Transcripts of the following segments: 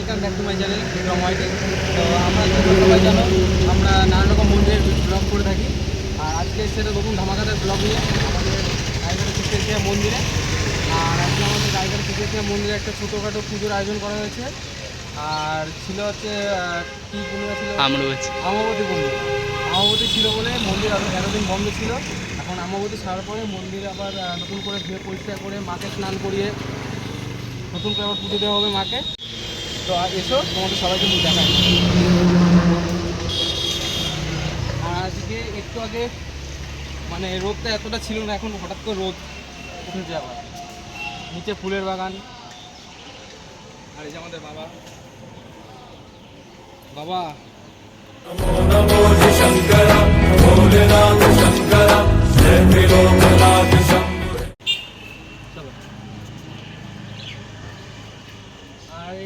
Welcome back to my channel YT. তো আমরা সবাই জানো আমরা নানান রকম মন্দিরের ব্লগ করে থাকি। আর আজকে সেটা নতুন ধামাকাদার ব্লগ নিয়ে আমাদের রায়গড়ের সিদ্ধেশিয়া মন্দিরে। আর আজকে আমাদের রায়গড়ের সিদ্ধেশিয়া মন্দিরে একটা ছোটোখাটো পুজোর আয়োজন করা হয়েছে। আর ছিল হচ্ছে কী পূর্ণিমা ছিল? আমাবতী পূর্ণিমা আমাবতী ছিল বলে মন্দির আরও এতদিন বন্ধ ছিল। এখন আমাবতী ছাড়ার পরে মন্দির আবার নতুন করে ধুয়ে পরিষ্কার করে মাকে স্নান করিয়ে নতুন করে আবার পুজো দেওয়া হবে মাকে। তো এসো, তোমাদের সবাইকে নিয়ে দেখাই আর আজকে একটু আগে মানে রোদটা এতটা ছিল না, এখন হঠাৎ করে রোদ উঠেছে আবার। নিচে ফুলের বাগান, আর এই যে আমাদের বাবা। বাবা। চলো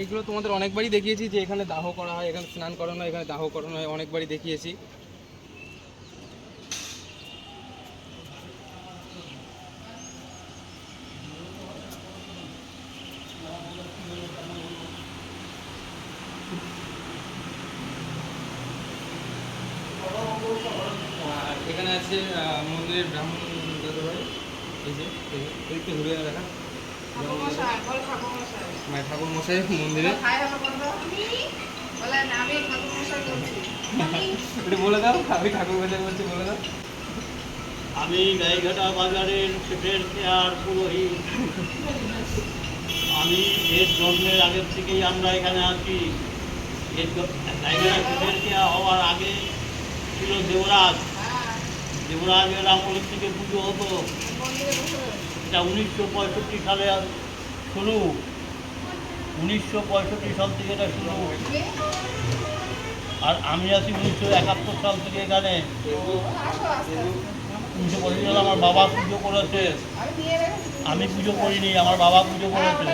এইগুলো তোমাদের অনেকবারই দেখিয়েছি যে এখানে দাহ করা হয়, এখানে স্নান করানো হয়, এখানে দাহ করানো হয়, অনেকবারই দেখিয়েছি। এখানে আছে মন্দিরের ব্রাহ্মণ দাদু ভাই এই যে, এই ঘুরে দেখা মায়ের ঠাকুর মশাই মন্দিরে। বলে দাও আমি ঠাকুর মশাই বলছি বলে দাও। আমি গাইঘাটা বাজারের শেফের কেয়ার পুরোহিত। আমি এর জন্মের আগের থেকেই আমরা এখানে আছি। এর গাইঘাটা শেফের কেয়ার হওয়ার আগে ছিল দেবরাজ। হ্যাঁ, দেবরাজের আমলের থেকে পুজো হতো। এটা উনিশশো পঁয়ষট্টি সালে শুরু। উনিশশো পঁয়ষট্টি সাল থেকে এটা শুরু। আর আমি আছি উনিশশো একাত্তর সাল থেকে এখানে। উনিশশো পঁয়ষট্টি সালে আমার বাবা পুজো করেছে। আমি পুজো করিনি, আমার বাবা পুজো করেছে।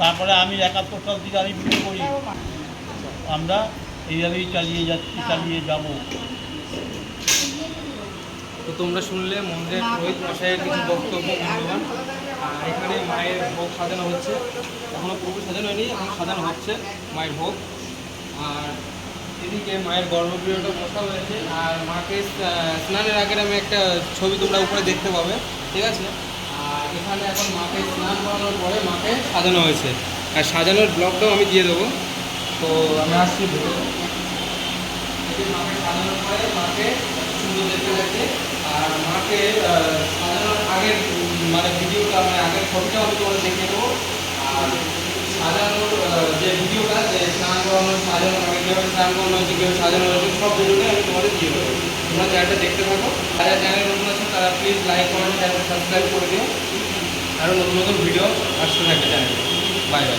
তারপরে আমি একাত্তর সাল থেকে আমি পুজো করি। আমরা এইভাবেই চালিয়ে যাচ্ছি, চালিয়ে যাব। তো তোমরা শুনলে মন্দিরের পুরোহিত মশাইয়ের কিছু বক্তব্য মূল্যবান। এখানে মায়ের ভোগ সাজানো হচ্ছে। এখনও পুরো সাজানো হয়নি, এখন সাজানো হচ্ছে মায়ের ভোগ। আর এদিকে মায়ের গর্ভগৃহটা বসা হয়েছে। আর মাকে স্নানের আগের আমি একটা ছবি তোমরা উপরে দেখতে পাবে, ঠিক আছে? আর এখানে এখন মাকে স্নান করানোর পরে মাকে সাজানো হয়েছে। আর সাজানোর ব্লগটাও আমি দিয়ে দেবো। তো আমি আসছি মাকে সাজানোর পরে মাকে সুন্দর দেখতে লাগে আর মাকে সাজানোর আগের মানে ভিডিওটা মানে আগের ছবিটাও আমি তোমাদের দেখিয়ে দেবো। আর সাজানোর যে ভিডিওটা, যে স্নান করানো, সাজানো মানে কীভাবে স্নান করানো হয়েছে কীভাবে সাজানো হয়েছে, সব ভিডিওটাই আমি তোমাদের দিয়ে দেবো। তোমরা চ্যানেলটা দেখতে থাকো, যারা চ্যানেল নতুন আছে, তারা please like comment channel subscribe করে দিও। আরও নতুন নতুন ভিডিও আসতে থাকবে চ্যানেলে। Bye bye